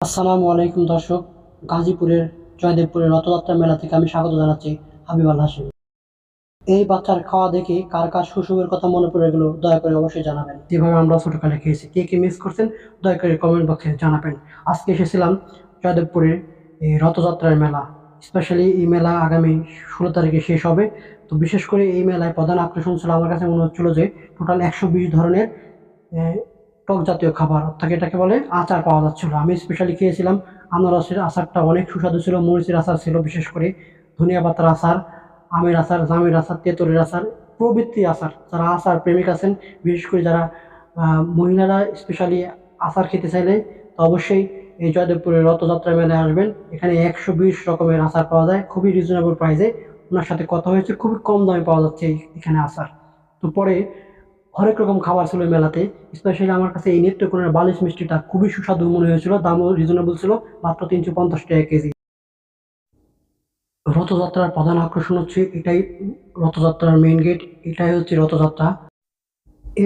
আসসালামু আলাইকুম দর্শক, গাজীপুরের জয়দেবপুরের রথযাত্রা মেলা থেকে আমি স্বাগত জানাচ্ছি হাবিব আল হাসিম এই বাচ্চার খাওয়া দেখে কার কার শ্বশুরের কথা মনে পড়ে গেল, দয়া করে অবশ্যই জানাবেন। যেভাবে আমরা ছোটকালে খেয়েছি, কে কে মিস করছেন, দয়া করে কমেন্ট বক্সে জানাবেন। আজকে এসেছিলাম জয়দেবপুরের এই রথযাত্রার মেলা। স্পেশালি এই মেলা আগামী ষোলো তারিখে শেষ হবে। তো বিশেষ করে এই মেলায় প্রধান আকর্ষণ ছিল, আমার কাছে মনে হচ্ছিল যে টোটাল একশো বিশ ধরনের টক জাতীয় খাবার, অর্থাৎ এটাকে বলে আচার পাওয়া যাচ্ছিল। আমি স্পেশালি খেয়েছিলাম আনারসের আচারটা অনেক সুস্বাদু ছিল, মরিচের আচার ছিল বিশেষ করে, ধনিয়া পাতার আচার, আমের আচার, জামের আচার, তেঁতুলের আচার, প্রভৃতি আচার। যারা আচার প্রেমিক আছেন, বিশেষ করে যারা মহিলারা স্পেশালি আচার খেতে চাইলে, তো অবশ্যই এই জয়দেবপুরের রথযাত্রা মেলায় আসবেন। এখানে একশো বিশ রকমের আচার পাওয়া যায়, খুবই রিজনেবল প্রাইসে ওনার সাথে কথা হয়েছে, খুবই কম দামে পাওয়া যাচ্ছে এখানে আচার। তো পরে হরেক রকম খাবার ছিল মেলাতে। স্পেশালি আমার কাছে এই নেত্রকোনার বালিশ মিষ্টিটা খুবই সুস্বাদু মনে হয়েছিল, দামও রিজনেবল ছিল, মাত্র তিনশো পঞ্চাশ টাকা কেজি। রথযাত্রার প্রধান আকর্ষণ হচ্ছে এটাই, রথযাত্রার মেন গেট এটাই হচ্ছে রথযাত্রা।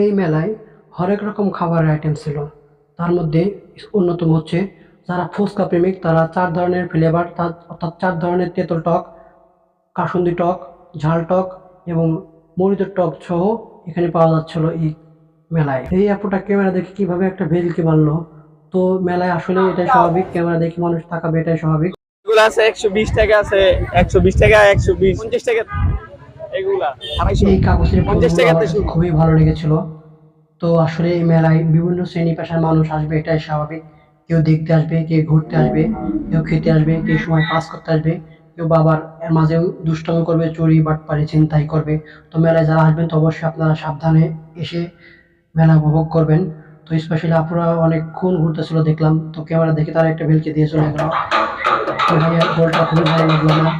এই মেলায় হরেক রকম খাবারের আইটেম ছিল। তার মধ্যে অন্যতম হচ্ছে যারা ফুচকা প্রেমিক, তারা চার ধরনের ফ্লেভার অর্থাৎ চার ধরনের তেঁতুল টক, কাসুন্দি টক, ঝাল টক এবং মরিচের টক সহ এখানে পাওয়া যাচ্ছিল এই মেলায়। এই আপুটা ক্যামেরা দেখে কীভাবে একটা ভেলকি মারলো তো মেলায় আসলে এটাই স্বাভাবিক ক্যামেরা দেখে মানুষ তাকাবে এটাই স্বাভাবিক। এগুলো আছে একশো বিশ টাকা আছে একশো বিশ টাকা একশো বিশ। পঞ্চাশ টাকা এগুলা এই কাগজের পঞ্চাশ খুবই ভালো লেগেছিল। তো আসলে এই মেলায় বিভিন্ন শ্রেণি পেশার মানুষ আসবে এটাই স্বাভাবিক। কেউ দেখতে আসবে কেউ ঘুরতে আসবে কেউ খেতে আসবে কেউ সময় পাস করতে আসবে। কেউ বাবার মাঝেও দুষ্টামি করবে, চুরি বাটপারি চিন্তাই করবে। তো মেলায় যারা আসবেন, তো অবশ্যই আপনারা সাবধানে এসে মেলা উপভোগ করবেন। তো স্পেশালি আপুরা অনেকক্ষণ ঘুরতেছিল, দেখলাম। তো ক্যামেরা দেখে তারা একটা ভেলকে দিয়ে চলে গেল। তো গোলটা খুবই ভালো লাগল আমার।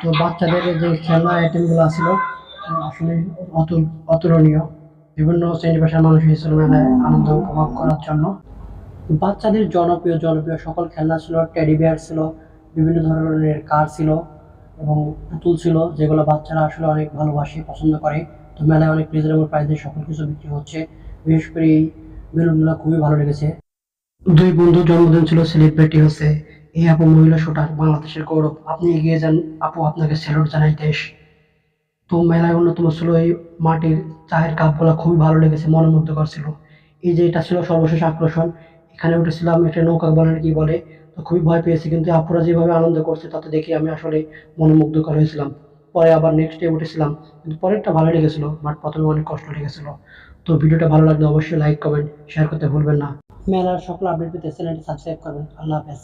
তো বাচ্চাদের যে খেলনা আইটেমগুলো ছিল আসলে অতুল, অতুলনীয়। বিভিন্ন শ্রেণি পেশার মানুষ এসেছিল মেলায় আনন্দ উপভোগ করার জন্য। বাচ্চাদের জনপ্রিয় জনপ্রিয় সকল খেলনা ছিল টেডি বিয়ার ছিল বিভিন্ন ধরনের কার ছিল এবং পুতুল ছিল, যেগুলো বাচ্চারা আসলে অনেক ভালোবাসে, পছন্দ করে। তো মেলায় অনেক রিজনেবল প্রাইসে সকল কিছু বিক্রি হচ্ছে। বিশেষ করে এই বেলুনগুলো খুবই ভালো লেগেছে। দুই বন্ধু জন্মদিন ছিল সেলিব্রিটি হচ্ছে এই আপু মহিলা শুটার বাংলাদেশের গৌরব। আপনি এগিয়ে যান, আপু আপনাকে স্যালুট জানাই দেশ। তো মেলায় অন্যতম ছিল এই মাটির চায়ের কাপগুলো, খুবই ভালো লেগেছে, মনোমুগ্ধকর ছিল। এই যে এটা ছিল সর্বশেষ আকর্ষণ এখানে উঠেছিলাম, একটা নৌকা বলেন কি বলে, তো খুবই ভয় পেয়েছি। কিন্তু আপুরা যেভাবে আনন্দ করছে, তাতে দেখে আমি আসলে মনোমুগ্ধকর হয়েছিলাম। পরে আবার নেক্সট ডে উঠেছিলাম, কিন্তু পরেরটা ভালো লেগেছিলো বাট প্রথমে অনেক কষ্ট লেগেছিল। তো ভিডিওটা ভালো লাগলে অবশ্যই লাইক কমেন্ট শেয়ার করতে ভুলবেন না। মেলার সকল আপডেট পেতে চ্যানেলটি সাবস্ক্রাইব করবেন। আল্লাহ হাফেজ।